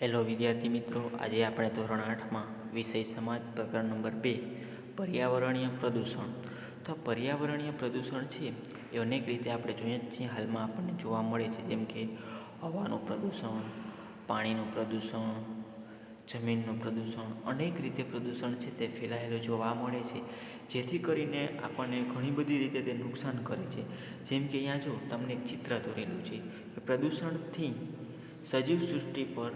Hello વિદ્યાર્થી મિત્રો, આજે આપણે ધોરણ આઠમાં વિષય સમાજ પ્રકરણ નંબર બે, પર્યાવરણીય પ્રદૂષણ. તો પર્યાવરણીય પ્રદૂષણ છે એ અનેક રીતે આપણે જોઈએ જ છીએ, હાલમાં આપણને જોવા મળે છે, જેમ કે હવાનું પ્રદૂષણ, પાણીનું પ્રદૂષણ, જમીનનું પ્રદૂષણ, અનેક રીતે પ્રદૂષણ છે તે ફેલાયેલું જોવા મળે છે, જેથી કરીને આપણને ઘણી બધી રીતે તે નુકસાન કરે છે. જેમ કે અહીંયા જો તમને એક ચિત્ર દોરેલું છે કે પ્રદૂષણથી સજીવ સૃષ્ટિ પર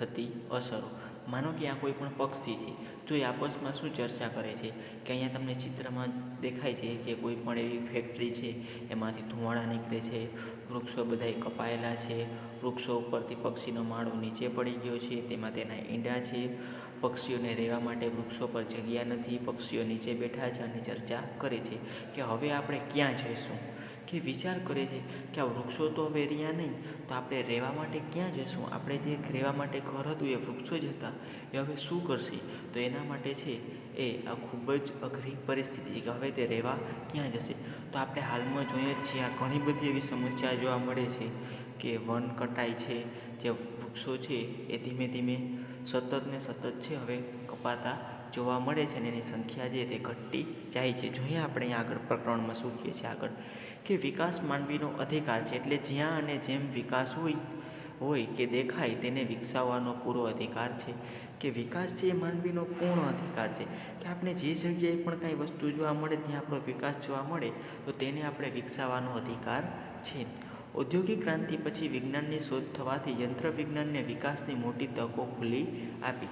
થતી અસરો. માનો કે આ કોઈ પણ પક્ષી છે, જો એ આપસમાં શું ચર્ચા કરે છે, કે અહીંયા તમને ચિત્રમાં દેખાય છે કે કોઈ પણ એવી ફેક્ટરી છે, એમાંથી ધુમાડા નીકળે છે, વૃક્ષો બધાય કપાયેલા છે, વૃક્ષો ઉપરથી પક્ષીનો માળો નીચે પડી ગયો છે, તેમાં તેના ઈંડા છે, પક્ષીઓને રહેવા માટે વૃક્ષો પર જગ્યા નથી, પક્ષીઓ નીચે બેઠા છે અને ચર્ચા કરે છે, કે હવે આપણે ક્યાં જઈશું? કે વિચાર કરે છે કે આ વૃક્ષો તો હવે રહ્યા નહીં, તો આપણે રહેવા માટે ક્યાં જશું? આપણે જે રહેવા માટે ઘર હતું એ વૃક્ષો જ હતા. એ હવે શું કરશે? તો એના માટે છે એ આ ખૂબ જ અઘરી પરિસ્થિતિ છે કે હવે તે રહેવા ક્યાં જશે? તો આપણે હાલમાં જોઈએ જ છીએ આ ઘણી બધી એવી સમસ્યા જોવા મળે છે કે વન કટાય છે, જે વૃક્ષો છે એ ધીમે ધીમે સતત ને સતત છે, હવે કપાતા જોવા મળે છે અને એની સંખ્યા છે તે ઘટતી જાય છે. જોઈએ આપણે અહીંયા આગળ પ્રકરણમાં શું કહીએ છીએ આગળ, કે વિકાસ માનવીનો અધિકાર છે એટલે જ્યાં અને જેમ વિકાસ હોય હોય કે દેખાય તેને વિકસાવવાનો પૂરો અધિકાર છે. કે વિકાસ છે એ માનવીનો પૂર્ણ અધિકાર છે. કે આપણે જે જગ્યાએ પણ કાંઈ વસ્તુ જોવા મળે ત્યાં આપણો વિકાસ જોવા મળે, તો તેને આપણે વિકસાવવાનો અધિકાર છે. ઔદ્યોગિક ક્રાંતિ પછી વિજ્ઞાનની શોધ થવાથી યંત્ર વિજ્ઞાનને વિકાસની મોટી તકો ખુલ્લી આપી.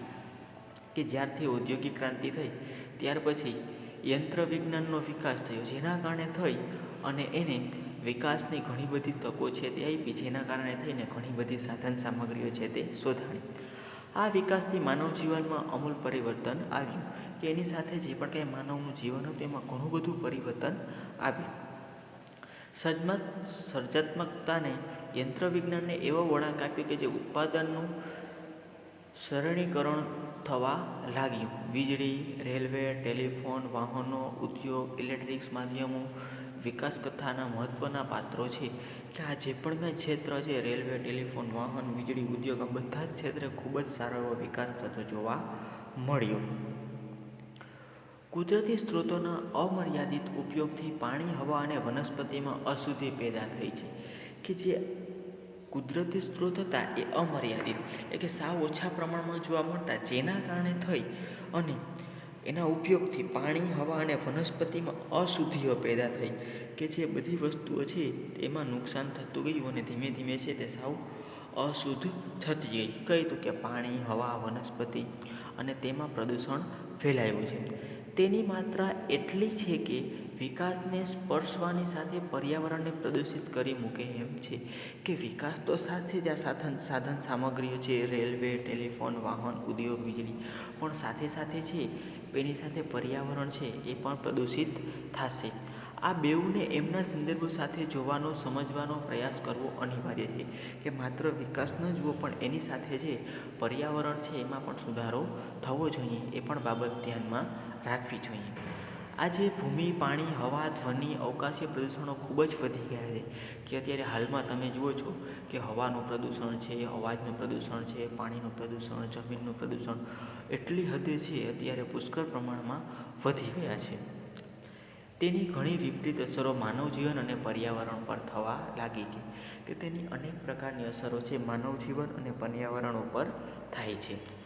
કે જ્યારથી ઔદ્યોગિક ક્રાંતિ થઈ, ત્યાર પછી યંત્ર વિજ્ઞાનનો વિકાસ થયો, જેના કારણે થઈ અને એને વિકાસની ઘણી બધી તકો છે તે આપી, જેના કારણે થઈને ઘણી બધી સાધન સામગ્રીઓ છે તે શોધાણી. આ વિકાસથી માનવ જીવનમાં અમૂલ પરિવર્તન આવ્યું કે એની સાથે જે પણ કંઈ માનવનું જીવન હતું એમાં ઘણું બધું પરિવર્તન આવ્યું. સજમત સર્જાત્મકતાને યંત્ર વિજ્ઞાનને એવો વળાંક આપ્યો કે જે ઉત્પાદનનું સરળીકરણ થવા લાગ્યું. વીજળી, રેલવે, ટેલિફોન, વાહનો, ઉદ્યોગ, ઇલેક્ટ્રિક્સ માધ્યમો, વિકાસ કથાના મહત્ત્વના પાત્રો છે. કે આ જે પણ કંઈ ક્ષેત્ર છે, રેલવે, ટેલિફોન, વાહન, વીજળી, ઉદ્યોગ, આ બધા જ ક્ષેત્રે ખૂબ જ સારો એવો વિકાસ થતો જોવા મળ્યો. કુદરતી સ્ત્રોતોના અમર્યાદિત ઉપયોગથી પાણી, હવા અને વનસ્પતિમાં અશુદ્ધિ પેદા થઈ છે. કે જે કુદરતી સ્ત્રોત હતા એ અમર્યાદિત, એટલે કે સાવ ઓછા પ્રમાણમાં જોવા મળતા, જેના કારણે થઈ અને એના ઉપયોગથી પાણી, હવા અને વનસ્પતિમાં અશુદ્ધિઓ પેદા થઈ, કે જે બધી વસ્તુઓ છે તેમાં નુકસાન થતું ગયું અને ધીમે ધીમે છે તે સાવ અશુદ્ધ થતી ગઈ. કહી તો કે પાણી, હવા, વનસ્પતિ અને તેમાં પ્રદૂષણ ફેલાયું છે. તેની માત્રા એટલી છે કે વિકાસને સ્પર્શવાની સાથે પર્યાવરણને પ્રદૂષિત કરી મૂકે એમ છે કે વિકાસ તો સાથે જ, આ સાધન સાધન સામગ્રીઓ છે, રેલવે, ટેલિફોન, વાહન, ઉદ્યોગ, વીજળી, પણ સાથે સાથે છે, એની સાથે પર્યાવરણ છે એ પણ પ્રદૂષિત થશે. આ બેઉને એમના સંદર્ભો સાથે જોવાનો, સમજવાનો પ્રયાસ કરવો અનિવાર્ય છે કે માત્ર વિકાસ ન જુઓ પણ એની સાથે જે પર્યાવરણ છે એમાં પણ સુધારો થવો જોઈએ એ પણ બાબત ધ્યાનમાં રાખવી જોઈએ. આજે ભૂમિ, પાણી, હવા, ધ્વનિ, અવકાશીય પ્રદૂષણો ખૂબ જ વધી ગયા છે કે અત્યારે હાલમાં તમે જુઓ છો કે હવાનું પ્રદૂષણ છે, અવાજનું પ્રદૂષણ છે, પાણીનું પ્રદૂષણ, જમીનનું પ્રદૂષણ એટલી હદે છે અત્યારે પુષ્કળ પ્રમાણમાં વધી ગયા છે. તેની ઘણી વિપરીત અસરો માનવ જીવન અને પર્યાવરણ પર થવા લાગી છે કે તેની અનેક પ્રકારની અસરો છે માનવ જીવન અને પર્યાવરણ ઉપર થાય છે.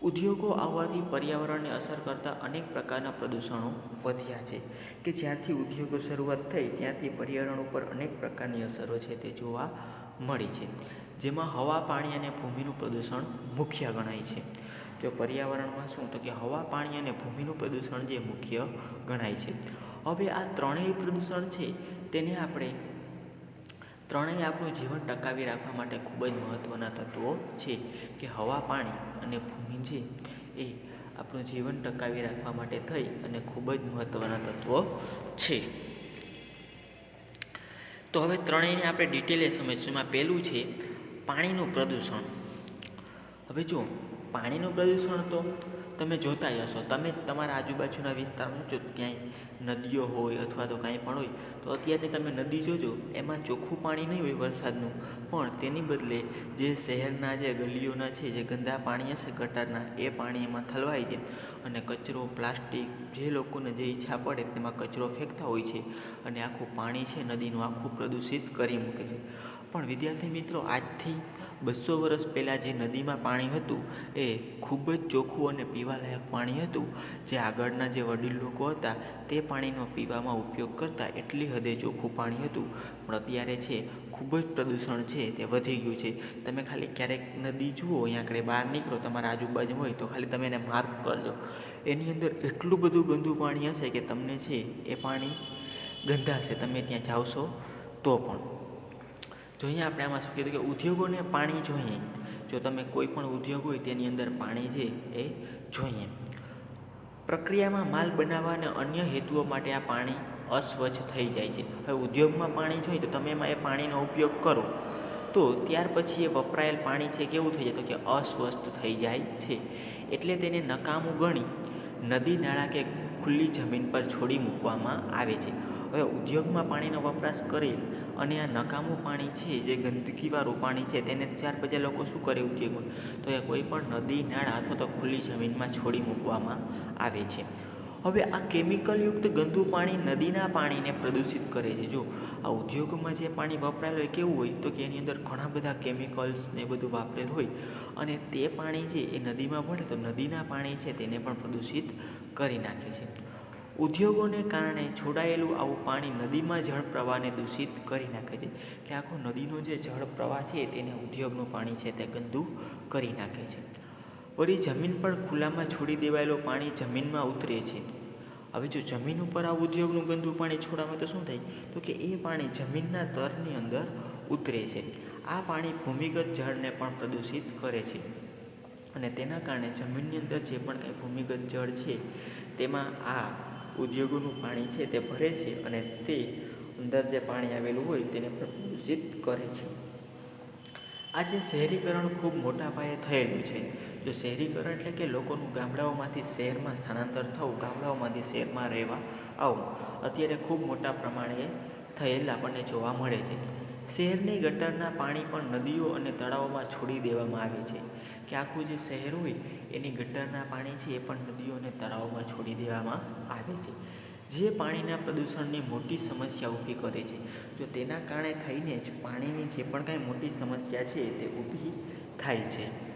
ઉદ્યોગો આવવાથી પર્યાવરણને અસર કરતા અનેક પ્રકારના પ્રદૂષણો વધ્યા છે, કે જ્યાંથી ઉદ્યોગો શરૂઆત થઈ ત્યાંથી પર્યાવરણ ઉપર અનેક પ્રકારની અસરો છે તે જોવા મળી છે, જેમાં હવા, પાણી અને ભૂમિનું પ્રદૂષણ મુખ્ય ગણાય છે. જો પર્યાવરણમાં શું? તો કે હવા, પાણી અને ભૂમિનું પ્રદૂષણ જે મુખ્ય ગણાય છે. હવે આ ત્રણેય પ્રદૂષણ છે, તેને આપણે ત્રણેય આપણું જીવન ટકાવી રાખવા માટે ખૂબ જ મહત્ત્વના તત્વો છે કે હવા, પાણી અને ભૂમિ છે એ આપણું જીવન ટકાવી રાખવા માટે થઈ અને ખૂબ જ મહત્ત્વના તત્વો છે. તો હવે ત્રણેયને આપણે ડિટેલે સમજીશું. એમાં પહેલું છે પાણીનું પ્રદૂષણ. હવે જો પાણીનું પ્રદૂષણ તો તમે જોતા હશો. તમે તમારા આજુબાજુના વિસ્તારમાં જો ક્યાંય નદીઓ હોય અથવા તો કાંઈ પણ હોય, તો અત્યારે તમે નદી જોજો, એમાં ચોખ્ખું પાણી નહીં હોય વરસાદનું. પણ તેની બદલે જે શહેરના જે ગલીઓના છે, જે ગંદા પાણી હશે ગટરના, એ પાણી એમાં થલવાય છે અને કચરો, પ્લાસ્ટિક, જે લોકોને જે ઈચ્છા પડે તેમાં કચરો ફેંકતા હોય છે અને આખું પાણી છે નદીનું આખું પ્રદૂષિત કરી મૂકે છે. પણ વિદ્યાર્થી મિત્રો, આજથી બસો વર્ષ પહેલાં જે નદીમાં પાણી હતું, એ ખૂબ જ ચોખ્ખું અને પીવાલાયક પાણી હતું. જે આગળના જે વડીલ લોકો હતા, તે પાણીનો પીવામાં ઉપયોગ કરતા એટલી હદે ચોખ્ખું પાણી હતું. પણ અત્યારે છે, ખૂબ જ પ્રદૂષણ છે, તે વધી ગયું છે. તમે ખાલી ક્યારેક નદી જુઓ, અહીંયા આગળ બહાર નીકળો, તમારા આજુબાજુ હોય, તો ખાલી તમે એને માર્ક કરજો. એની અંદર એટલું બધું ગંદુ પાણી હશે કે તમને છે, એ પાણી ગંધાશે તમે ત્યાં જાવશો તો પણ. જો અહીંયા આપણે આમાં શું કીધું કે ઉદ્યોગોને પાણી જોઈએ. જો તમે કોઈ પણ ઉદ્યોગ હોય તેની અંદર પાણી છે એ જોઈએ. પ્રક્રિયામાં માલ બનાવવા અને અન્ય હેતુઓ માટે આ પાણી અસ્વચ્છ થઈ જાય છે. હવે ઉદ્યોગમાં પાણી જોઈએ તો તમે એમાં એ પાણીનો ઉપયોગ કરો. તો ત્યાર પછી એ વપરાયેલ પાણી છે કેવું થઈ જાય તો કે અસ્વસ્થ થઈ જાય છે. એટલે તેને નકામું ગણી નદી નાળા કે ખુલ્લી જમીન પર છોડી મૂકવામાં આવે છે. હવે ઉદ્યોગમાં પાણીનો વપરાશ કરી અને આ નકામું પાણી છે, જે ગંદકીવાળું પાણી છે, તેને ત્યાર પછી લોકો શું કરે ઉદ્યોગમાં તો એ કોઈ પણ નદી, નાળા અથવા તો ખુલ્લી જમીનમાં છોડી મૂકવામાં આવે છે. હવે આ કેમિકલયુક્ત ગંદુ પાણી નદીના પાણીને પ્રદૂષિત કરે છે. જો આ ઉદ્યોગમાં જે પાણી વપરાયેલું હોય, કેવું હોય? તો કે એની અંદર ઘણા બધા કેમિકલ્સ ને બધું વાપરેલું હોય અને તે પાણી છે એ નદીમાં ભળે તો નદીના પાણી છે, તેને પણ પ્રદૂષિત કરી નાખે છે. ઉદ્યોગોને કારણે છોડાયેલું આવું પાણી નદીમાં જળ પ્રવાહને દૂષિત કરી નાખે છે. કે આખો નદીનો જે જળ પ્રવાહ છે તેને ઉદ્યોગનું પાણી છે તે ગંદુ કરી નાખે છે. વળી જમીન પર ખુલ્લામાં છોડી દેવાયેલું પાણી જમીનમાં ઉતરે છે. હવે જો જમીન ઉપર આ ઉદ્યોગનું ગંદુ પાણી છોડવામાં તો શું થાય? તો કે એ પાણી જમીનના તરની અંદર ઉતરે છે. આ પાણી ભૂમિગત જળને પણ પ્રદૂષિત કરે છે. અને તેના કારણે જમીનની અંદર જે પણ કાંઈ ભૂમિગત જળ છે, તેમાં આ ઉદ્યોગોનું પાણી છે તે ભરે છે અને તે અંદર જે પાણી આવેલું હોય તેને પ્રદૂષિત કરે છે. આજે શહેરીકરણ ખૂબ મોટા પાયે થયેલું છે. જો શહેરીકરણ એટલે કે લોકોનું ગામડાઓમાંથી શહેરમાં સ્થળાંતર થવું, ગામડાઓમાંથી શહેરમાં રહેવા આવું, અત્યારે ખૂબ મોટા પ્રમાણે થયેલ આપણને જોવા મળે છે. શહેરની ગટરના પાણી પણ નદીઓ અને તળાવોમાં છોડી દેવામાં આવે છે. કે આખું જે શહેર હોય, એની ગટરના પાણી છે એ પણ નદીઓ અને તળાવોમાં છોડી દેવામાં આવે છે. જે પાણીના પ્રદૂષણની મોટી સમસ્યા ઊભી કરે છે. જો તેના કારણે થઈને જ પાણીની જે પણ કાંઈ મોટી સમસ્યા છે, તે ઊભી થાય છે.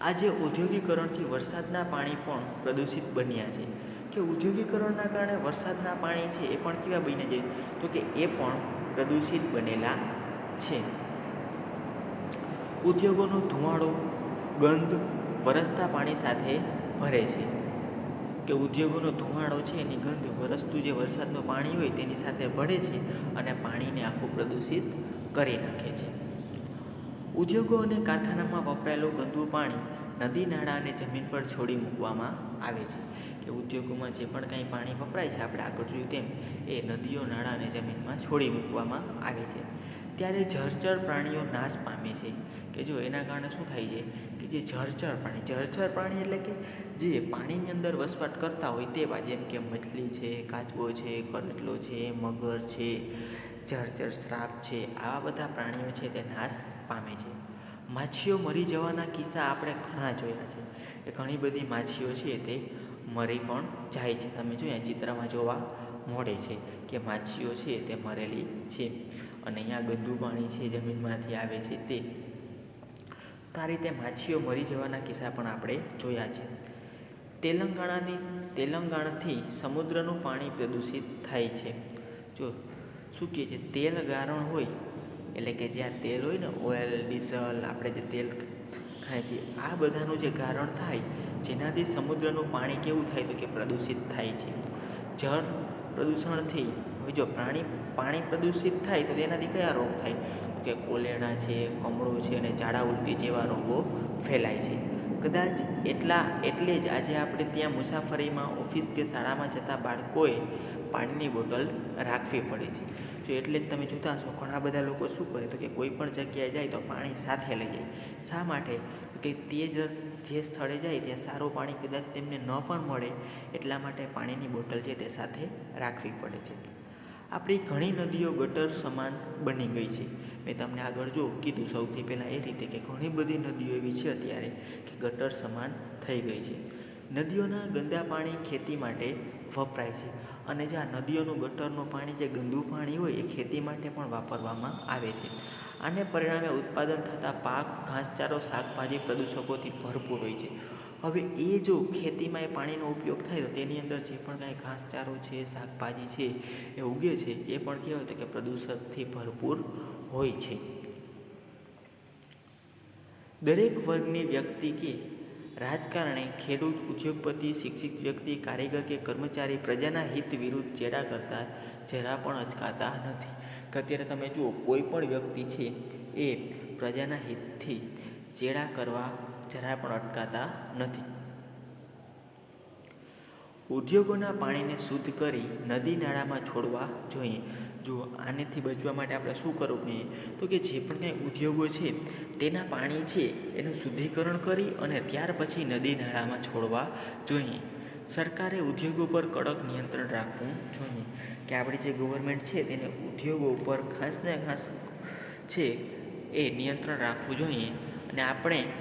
આજે ઔદ્યોગિકરણથી વરસાદના પાણી પણ પ્રદૂષિત બન્યા છે. કે ઔદ્યોગિકરણના કારણે વરસાદના પાણી છે, એ પણ કેવા બની જાય તો કે એ પણ પ્રદૂષિત બનેલા છે. ઉદ્યોગોનો ધુમાડો, ગંધ, વરસતા પાણી સાથે ભરે છે. કે ઉદ્યોગોનો ધુમાડો છે એની ગંધ વરસતું જે વરસાદનું પાણી હોય તેની સાથે ભળે છે અને પાણીને આખું પ્રદૂષિત કરી નાખે છે. ઉદ્યોગો અને કારખાનામાં વપરાયેલું ગંદુ પાણી નદી, નાળા અને જમીન પર છોડી મૂકવામાં આવે છે કે ઉદ્યોગોમાં જે પણ કાંઈ પાણી વપરાય છે આપણે આગળ જોયું તેમ એ નદીઓ નાળાને જમીનમાં છોડી મૂકવામાં આવે છે. ત્યારે જળચર પ્રાણીઓ નાશ પામે છે કે જો એના કારણે શું થાય છે કે જે જળચર પ્રાણી જળચર પ્રાણી એટલે કે જે પાણીની અંદર વસવાટ કરતા હોય તેવા, જેમ કે મછલી છે, કાચબો છે કરટલો છે, મગર છે, જળચર શ્રાપ છે, આવા બધા પ્રાણીઓ છે તે નાશ પામે છે. માછીઓ મરી જવાના કિસ્સા આપણે ઘણા જોયા છે. એ ઘણી બધી માછીઓ છે તે મરી પણ જાય છે. તમે જોયા ચિત્રમાં જોવા મળે છે કે માછીઓ છે તે મરેલી છે અને અહીંયા ગંદુ પાણી છે જમીનમાંથી આવે છે તે. આ રીતે માછીઓ મરી જવાના કિસ્સા પણ આપણે જોયા છે. તેલંગાણાની, તેલંગાણાથી સમુદ્રનું પાણી પ્રદૂષિત થાય છે. જો શું કહે છે? તેલ ગારણ હોય એટલે કે જ્યાં તેલ હોય ને, ઓઇલ, ડીઝલ, આપણે જે તેલ ખાય છે, આ બધાનું જે કારણ થાય, જેનાથી સમુદ્રનું પાણી કેવું થાય તો કે પ્રદૂષિત થાય છે. જળ પ્રદૂષણથી, હવે જો પ્રાણી, પાણી પ્રદૂષિત થાય તો તેનાથી કયા રોગ થાય? કે કોલેરા છે, કમળો છે અને ઝાડા ઉલટી જેવા રોગો ફેલાય છે. કદાચ એટલા, એટલે જ આજે આપણે ત્યાં મુસાફરીમાં ઓફિસ કે શાળામાં જતા બાળકોએ પાણીની બોટલ રાખવી પડે છે. જો એટલે જ તમે જોતા હશો, ઘણા બધા લોકો શું કરે તો કે કોઈ પણ જગ્યાએ જાય તો પાણી સાથે લઈ જાય. શા માટે? કે તે જ જે સ્થળે જાય ત્યાં સારું પાણી કદાચ તેમને ન પણ મળે, એટલા માટે પાણીની બોટલ છે તે સાથે રાખવી પડે છે. આપણી ઘણી નદીઓ ગટર સમાન બની ગઈ છે. મેં તમને આગળ જો કીધું, સૌથી પહેલાં એ રીતે કે ઘણી બધી નદીઓ એવી છે અત્યારે કે ગટર સમાન થઈ ગઈ છે. નદીઓના ગંદા પાણી ખેતી માટે વપરાય છે અને જે આ નદીઓનું ગટરનું પાણી, જે ગંદુ પાણી હોય એ ખેતી માટે પણ વાપરવામાં આવે છે. આને પરિણામે ઉત્પાદન થતા પાક, ઘાસચારો, શાકભાજી પ્રદૂષકોથી ભરપૂર હોય છે. હવે એ જો ખેતીમાં એ પાણીનો ઉપયોગ થાય તો તેની અંદર જે પણ કાંઈ ઘાસચારો છે, શાકભાજી છે, એ ઉગે છે, એ પણ કહેવાય તો કે પ્રદૂષકથી ભરપૂર હોય છે. દરેક વર્ગની વ્યક્તિ કે રાજકારણે ખેડૂત, ઉદ્યોગપતિ, શિક્ષિત વ્યક્તિ, કારીગર કે કર્મચારી પ્રજાના હિત વિરુદ્ધ ચેડા કરતા જરા પણ અચકાતા નથી. અત્યારે તમે જુઓ, કોઈ પણ વ્યક્તિ છે એ પ્રજાના હિતથી ચેડા કરવા જરા પણ અટકાતા નથી. ઉદ્યોગોના પાણીને શુદ્ધ કરી નદી નાળામાં છોડવા જોઈએ. જો આનેથી બચવા માટે આપણે શું કરવું જોઈએ? તો કે જે પણ કાંઈ ઉદ્યોગો છે, તેના પાણી છે, એનું શુદ્ધિકરણ કરી અને ત્યાર પછી નદી નાળામાં છોડવા જોઈએ. સરકારે ઉદ્યોગો પર કડક નિયંત્રણ રાખવું જોઈએ. કે આપણી જે ગવર્મેન્ટ છે, તેને ઉદ્યોગો ઉપર ખાસ ને ખાસ છે, એ નિયંત્રણ રાખવું જોઈએ. અને આપણે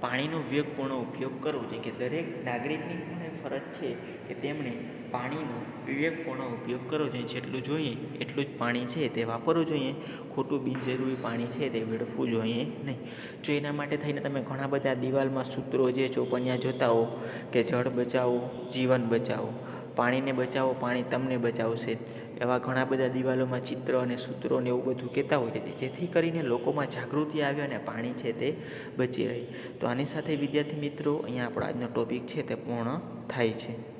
પાણીનો વિવેકપૂર્ણ ઉપયોગ કરવો જોઈએ કે દરેક નાગરિકની પણ એ ફરજ છે કે તેમણે પાણીનો વિવેકપૂર્ણ ઉપયોગ કરવો જોઈએ. જેટલું જોઈએ એટલું જ પાણી છે તે વાપરવું જોઈએ. ખોટું બિનજરૂરી પાણી છે તે વેડફવું જોઈએ નહીં. જો એના માટે થઈને તમે ઘણા બધા દિવાલમાં સૂત્રો જે ચોપનિયા જોતા હો કે જળ બચાવો, જીવન બચાવો, પાણીને બચાવો, પાણી તમને બચાવશે. એવા ઘણા બધા દિવાલોમાં ચિત્ર અને સૂત્રો ને એવું બધું કહેતા હોય છે જેથી કરીને લોકોમાં જાગૃતિ આવે અને પાણી છે તે બચી રહે. તો આની સાથે વિદ્યાર્થી મિત્રો, અહીંયા આપણો આજનો ટોપિક છે તે પૂર્ણ થાય છે.